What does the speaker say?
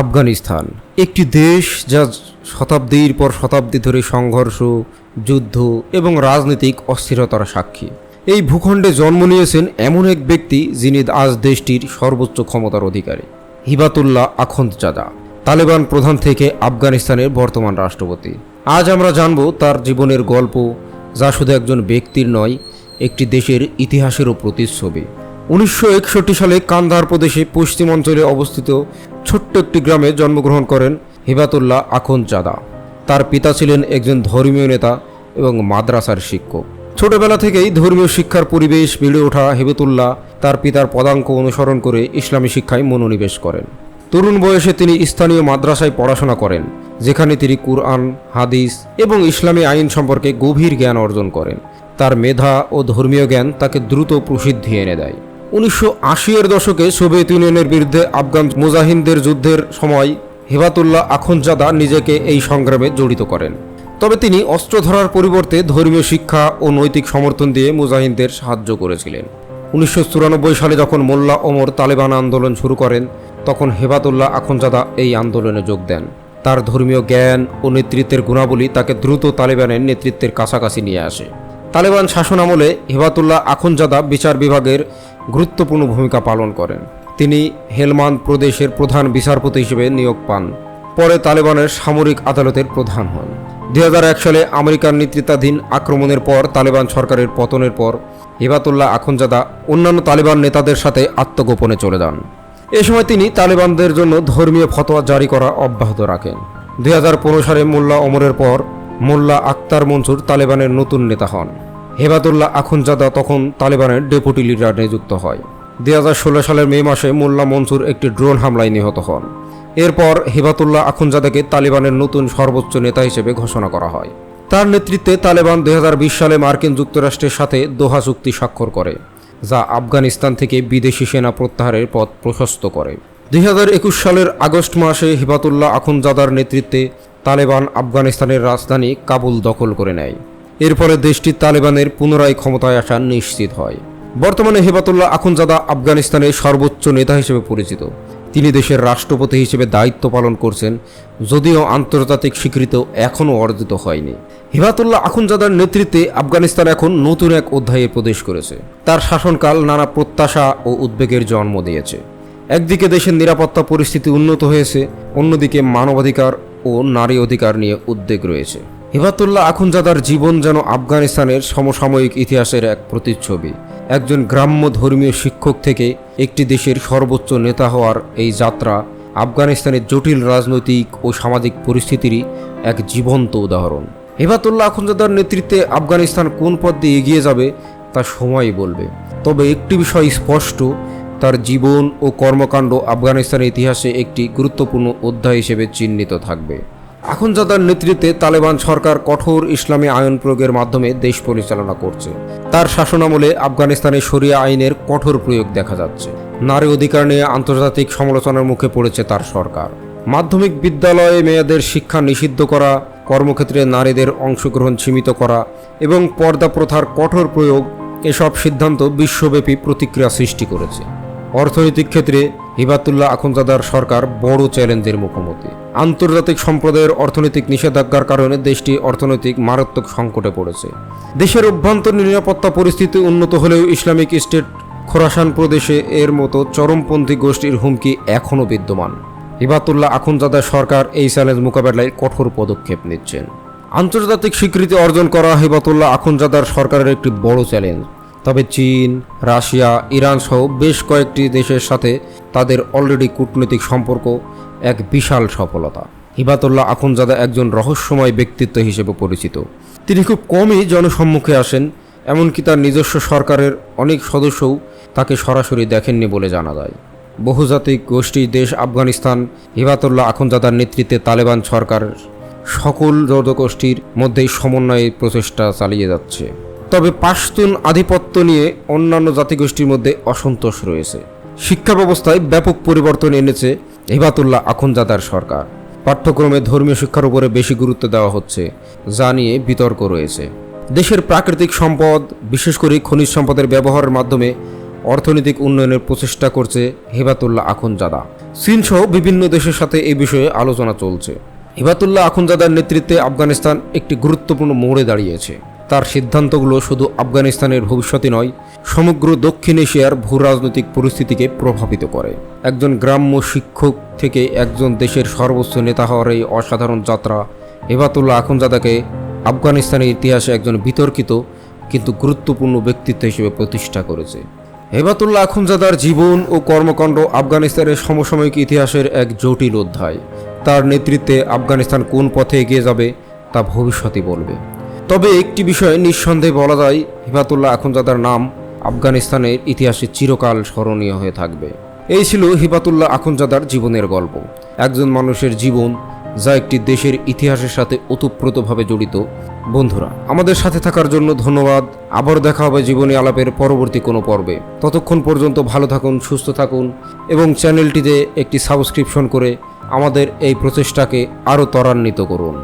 আফগানিস্তান। একটি দেশ যা শতাব্দীর পর শতাব্দী ধরে সংঘর্ষ, যুদ্ধ এবং রাজনৈতিক অস্থিরতার সাক্ষী। এই ভূখণ্ডে জন্ম নিয়েছেন এমন এক ব্যক্তি যিনি আজ দেশটির সর্বোচ্চ ক্ষমতার অধিকারী, হিবাতুল্লাহ আখন্দজাদা তালেবান প্রধান থেকে আফগানিস্তানের বর্তমান রাষ্ট্রপতি। আজ আমরা জানব তার জীবনের গল্প, যা শুধু একজন ব্যক্তির নয়, একটি দেশের ইতিহাসেরও প্রতিচ্ছবি। উনিশশো একষট্টি সালে কান্দাহার প্রদেশে পশ্চিম অঞ্চলে অবস্থিত ছোট্ট একটি গ্রামে জন্মগ্রহণ করেন হিবাতুল্লাহ আখন্দজাদা তার পিতা ছিলেন একজন ধর্মীয় নেতা এবং মাদ্রাসার শিক্ষক। ছোটবেলা থেকেই ধর্মীয় শিক্ষার পরিবেশ বেড়ে ওঠা হেবেতুল্লাহ তার পিতার পদাঙ্ক অনুসরণ করে ইসলামী শিক্ষায় মনোনিবেশ করেন। তরুণ বয়সে তিনি স্থানীয় মাদ্রাসায় পড়াশোনা করেন, যেখানে তিনি কুরআন, হাদিস এবং ইসলামী আইন সম্পর্কে গভীর জ্ঞান অর্জন করেন। তার মেধা ও ধর্মীয় জ্ঞান তাকে দ্রুত প্রসিদ্ধি এনে দেয়। উনিশশো এর দশকে সোভিয়েত ইউনিয়নের বিরুদ্ধে আফগান মুজাহিনদের যুদ্ধের সময় হেবাতুল্লাহ আখনজাদা নিজেকে এই সংগ্রামে জড়িত করেন। তবে তিনি অস্ত্র ধরার পরিবর্তে ধর্মীয় শিক্ষা ও নৈতিক সমর্থন দিয়ে মুজাহিনদের সাহায্য করেছিলেন। উনিশশো চুরানব্বই সালে যখন মোল্লা ওমর তালেবান আন্দোলন শুরু করেন, তখন হেবাতুল্লাহ আখনজাদা এই আন্দোলনে যোগ দেন। তার ধর্মীয় জ্ঞান ও নেতৃত্বের গুণাবলী তাকে দ্রুত তালেবানের নেতৃত্বের কাছাকাছি নিয়ে আসে। তালেবান শাসন আমলে হেবাতুল্লাহ আখনজাদা বিচার বিভাগের গুরুত্বপূর্ণ ভূমিকা পালন করেন। তিনি হেলমান্দ প্রদেশের প্রধান বিচারপতি হিসেবে নিয়োগ পান। পরে তালেবানের সামরিক আদালতের প্রধান হন। দুই হাজার এক সালে আমেরিকার নেতৃত্বাধীন আক্রমণের পর তালেবান সরকারের পতনের পর হিবাতুল্লাহ আখনজাদা অন্যান্য তালেবান নেতাদের সাথে আত্মগোপনে চলে যান। এ সময় তিনি তালেবানদের জন্য ধর্মীয় ফতোয়া জারি করা অব্যাহত রাখেন। দুই হাজার পনেরো সালে মোল্লা ওমরের পর মোল্লা আক্তার মনসুর তালেবানের নতুন নেতা হন। হেবাতুল্লাহ আখুনজাদা তখন তালেবানের ডেপুটি লিডার নিযুক্ত হয়। দু হাজার ষোলো সালের মে মাসে মোল্লা মনসুর একটি ড্রোন হামলায় নিহত হন। এরপর হেবাতুল্লাহ আখুনজাদাকে তালিবানের নতুন সর্বোচ্চ নেতা হিসেবে ঘোষণা করা হয়। তার নেতৃত্বে তালেবান দুই হাজার বিশ সালে মার্কিন যুক্তরাষ্ট্রের সাথে দোহা চুক্তি স্বাক্ষর করে, যা আফগানিস্তান থেকে বিদেশি সেনা প্রত্যাহারের পথ প্রশস্ত করে। দুই হাজার একুশ সালের আগস্ট মাসে হিবাতুল্লাহ আখুনজাদার নেতৃত্বে তালেবান আফগানিস্তানের রাজধানী কাবুল দখল করে নেয়। এরপরে দেশটি তালেবানের পুনরায় ক্ষমতায় আসা নিশ্চিত হয়। বর্তমানে হেবাতুল্লাহ আখুনজাদা আফগানিস্তানের সর্বোচ্চ নেতা হিসেবে পরিচিত। তিনি দেশের রাষ্ট্রপতি হিসেবে দায়িত্ব পালন করছেন, যদিও আন্তর্জাতিক স্বীকৃত এখনও অর্জিত হয়নি। হিবাতুল্লাহ আখুনজাদার নেতৃত্বে আফগানিস্তান এখন নতুন এক অধ্যায়ে প্রবেশ করেছে। তার শাসনকাল নানা প্রত্যাশা ও উদ্বেগের জন্ম দিয়েছে। একদিকে দেশের নিরাপত্তা পরিস্থিতি উন্নত হয়েছে, অন্যদিকে মানবাধিকার ও নারী অধিকার নিয়ে উদ্বেগ রয়েছে। হিবাতুল্লাহ আখুনজাদার জীবন যেন আফগানিস্তানের সমসাময়িক ইতিহাসের এক প্রতিচ্ছবি। একজন গ্রাম্য ধর্মীয় শিক্ষক থেকে একটি দেশের সর্বোচ্চ নেতা হওয়ার এই যাত্রা আফগানিস্তানের জটিল রাজনৈতিক ও সামাজিক পরিস্থিতিরই এক জীবন্ত উদাহরণ। হেবাতুল্লাহ আখুনজাদার নেতৃত্বে আফগানিস্তান কোন পথ দিয়ে এগিয়ে যাবে তা সময়ই বলবে। তবে একটি বিষয় স্পষ্ট, তার জীবন ও কর্মকাণ্ড আফগানিস্তানের ইতিহাসে একটি গুরুত্বপূর্ণ অধ্যায় হিসেবে চিহ্নিত থাকবে। আখুনজাদার নেতৃত্বে তালেবান সরকার কঠোর ইসলামী আইন প্রয়োগের মাধ্যমে দেশ পরিচালনা করছে। তার শাসনামলে আফগানিস্তানে শরিয়া আইনের কঠোর প্রয়োগ দেখা যাচ্ছে। নারী অধিকার নিয়ে আন্তর্জাতিক সমালোচনার মুখে পড়েছে তার সরকার। মাধ্যমিক বিদ্যালয়ে মেয়েদের শিক্ষা নিষিদ্ধ করা, কর্মক্ষেত্রে নারীদের অংশগ্রহণ সীমিত করা এবং পর্দা প্রথার কঠোর প্রয়োগ এসব সিদ্ধান্ত বিশ্বব্যাপী প্রতিক্রিয়া সৃষ্টি করেছে। অর্থনৈতিক ক্ষেত্রে হিবাতুল্লাহ আখুনজাদার সরকার বড় চ্যালেঞ্জের মুখোমুখি। আন্তর্জাতিক সম্প্রদায়ের অর্থনৈতিক নিষেধাজ্ঞার কারণে দেশটি অর্থনৈতিক মারাত্মক সংকটে পড়েছে। দেশের অভ্যন্তরীণ নিরাপত্তা পরিস্থিতি উন্নত হলেও ইসলামিক স্টেট খোরাসান প্রদেশে এর মতো চরমপন্থী গোষ্ঠীর হুমকি এখনও বিদ্যমান। হিবাতুল্লাহ আখুনজাদার সরকার এই চ্যালেঞ্জ মোকাবেলায় কঠোর পদক্ষেপ নিচ্ছেন। আন্তর্জাতিক স্বীকৃতি অর্জন করা হিবাতুল্লাহ আখুনজাদার সরকারের একটি বড় চ্যালেঞ্জ। তবে চীন, রাশিয়া, ইরান সহ বেশ কয়েকটি দেশের সাথে তাদের অলরেডি কূটনৈতিক সম্পর্ক এক বিশাল সফলতা। হিবাতুল্লাহ আখুনজাদা একজন রহস্যময় ব্যক্তিত্ব হিসেবে পরিচিত। তিনি খুব কমই জনসম্মুখে আসেন, এমনকি তার নিজস্ব সরকারের অনেক সদস্যও তাকে সরাসরি দেখেননি বলে জানা যায়। বহুজাতিক গোষ্ঠী দেশ আফগানিস্তান, হিবাতুল্লাহ আখুনজাদার নেতৃত্বে তালেবান সরকার সকল জনগোষ্ঠীর মধ্যেই সমন্বয়ে প্রচেষ্টা চালিয়ে যাচ্ছে। তবে পাশতুন আধিপত্য নিয়ে অন্যান্য জাতিগোষ্ঠীর মধ্যে অসন্তোষ রয়েছে। শিক্ষা ব্যবস্থায় ব্যাপক পরিবর্তন এনেছে হিবাতুল্লাহ আখুনজাদার সরকার। পাঠ্যক্রমে ধর্মীয় শিক্ষার উপরে বেশি গুরুত্ব দেওয়া হচ্ছে, যা নিয়ে বিতর্ক রয়েছে। দেশের প্রাকৃতিক সম্পদ, বিশেষ করে খনিজ সম্পদের ব্যবহারের মাধ্যমে অর্থনৈতিক উন্নয়নের প্রচেষ্টা করছে হেবাতুল্লাহ আখুনজাদা। চীন সহ বিভিন্ন দেশের সাথে এই বিষয়ে আলোচনা চলছে। হিবাতুল্লাহ আখুনজাদার নেতৃত্বে আফগানিস্তান একটি গুরুত্বপূর্ণ মোড়ে দাঁড়িয়েছে। তার সিদ্ধান্তগুলো শুধু আফগানিস্তানের ভবিষ্যতে নয়, সমগ্র দক্ষিণ এশিয়ার ভূ রাজনৈতিক পরিস্থিতিকে প্রভাবিত করে। একজন গ্রাম্য শিক্ষক থেকে একজন দেশের সর্বোচ্চ নেতা হওয়ার এই অসাধারণ যাত্রা হেবাতুল্লাহ আখুনজাদাকে আফগানিস্তানের ইতিহাসে একজন বিতর্কিত কিন্তু গুরুত্বপূর্ণ ব্যক্তিত্ব হিসেবে প্রতিষ্ঠা করেছে। হেবাতুল্লাহ আখুনজাদার জীবন ও কর্মকাণ্ড আফগানিস্তানের সমসাময়িক ইতিহাসের এক জটিল অধ্যায়। তার নেতৃত্বে আফগানিস্তান কোন পথে এগিয়ে যাবে তা ভবিষ্যতই বলবে। তবে একটি বিষয়ে নিঃসন্দেহে বলা যায় হিবাতুল্লাহ আখুনজাদার নাম আফগানিস্তানের ইতিহাসে চিরকাল স্মরণীয় হয়ে থাকবে। এই ছিল হিবাতুল্লাহ আখুনজাদার জীবনের গল্প। একজন মানুষের জীবন যা একটি দেশের ইতিহাসের সাথে ওতপ্রোতভাবে জড়িত। বন্ধুরা, আমাদের সাথে থাকার জন্য ধন্যবাদ। আবার দেখা হবে জীবনী আলাপের পরবর্তী কোনো পর্বে। ততক্ষণ পর্যন্ত ভালো থাকুন, সুস্থ থাকুন এবং চ্যানেলটিতে একটি সাবস্ক্রিপশন করে আমাদের এই প্রচেষ্টাকে আরও ত্বরান্বিত করুন।